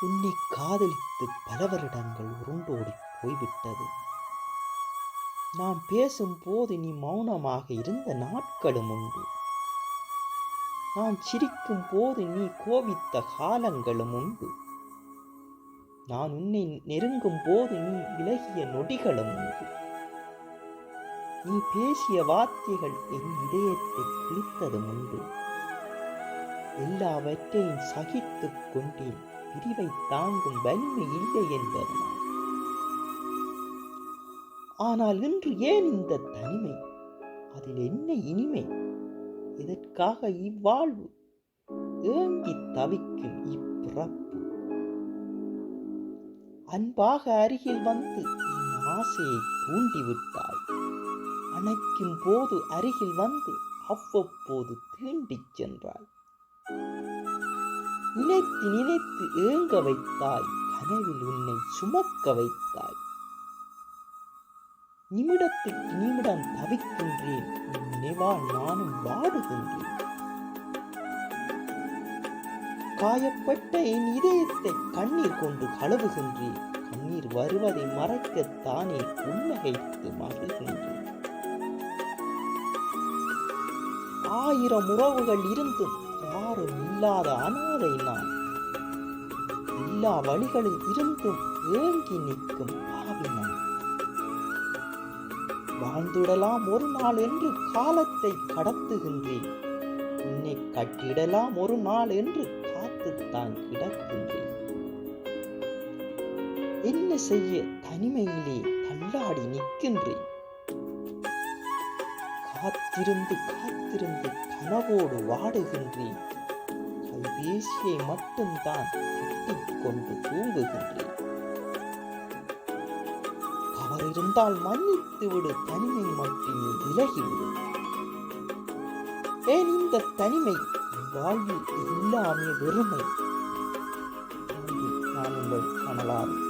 உன்னை காதலித்து பல வருடங்கள் உருண்டோடி போய்விட்டது. நான் பேசும்போது நீ மௌனமாக இருந்த நாட்களும் உண்டு. நான் சிரிக்கும் போது நீ கோபித்த காலங்களும் உண்டு. நான் உன்னை நெருங்கும் போது நீ விலகிய நொடிகளும் உண்டு. நீ பேசிய வார்த்தைகள் என் இதயத்தை கிழித்ததும் உண்டு. எல்லாவற்றையும் சகித்துக் கொண்டேன். பிரிவை தாங்கும் வலிமை இல்லை என்பதனால் ஆனால் இன்று ஏன் இந்த தனிமை? அதில் என்ன இனிமை? இதற்காக இவ்வாழ்வு? ஏங்கி தவிக்கும் இப்பிறப்பு. அன்பாக அருகில் வந்து என் ஆசையை தூண்டிவிட்டாய் அணைக்கும் போது அருகில் வந்து அவ்வப்போது தீண்டிச் சென்றாய். நினைத்து நினைத்து ஏங்க வைத்தாய்? கனவில் உன்னை சுமக்க வைத்தாய். நிமிடத்துக்கு நிமிடம் தவிக்கின்றேன். உன் நினைவால் நானும் வாடுகின்றேன். காயப்பட்ட என் இதயத்தை கண்ணீர் கொண்டு கழுவுகின்றேன். கண்ணீர் வருவதை மறைக்கத்தானே புன்னகைத்து மகிழ்கின்றேன். ஆயிரம் உறவுகள் இருந்தும் யாரும் இல்லாத அனாதை நான் எல்லா வழிகளில் இருந்தும் ஏங்கி நிற்கும் பாவி ஒரு நாள் என்று காலத்தை கடத்துகின்றேன். உன்னை கட்டிடலாம் ஒரு நாள் என்று காத்துத்தான் கிடக்கின்றேன். என்ன செய்ய தனிமையிலே தள்ளாடி நிற்கின்றேன். காத்திருந்து காத்திருந்து கனவோடு வாடுகின்றேன். கைபேசியை மட்டும்தான் கட்டிக்கொண்டு தூங்குகின்றேன். அவர் இருந்தால் மன்னித்து விடு தனிமை மட்டும் விலகிவிடு ஏன் இந்த தனிமை? வாழ்வில் எல்லாமே வெறுமை. நான் உங்கள் கனலார்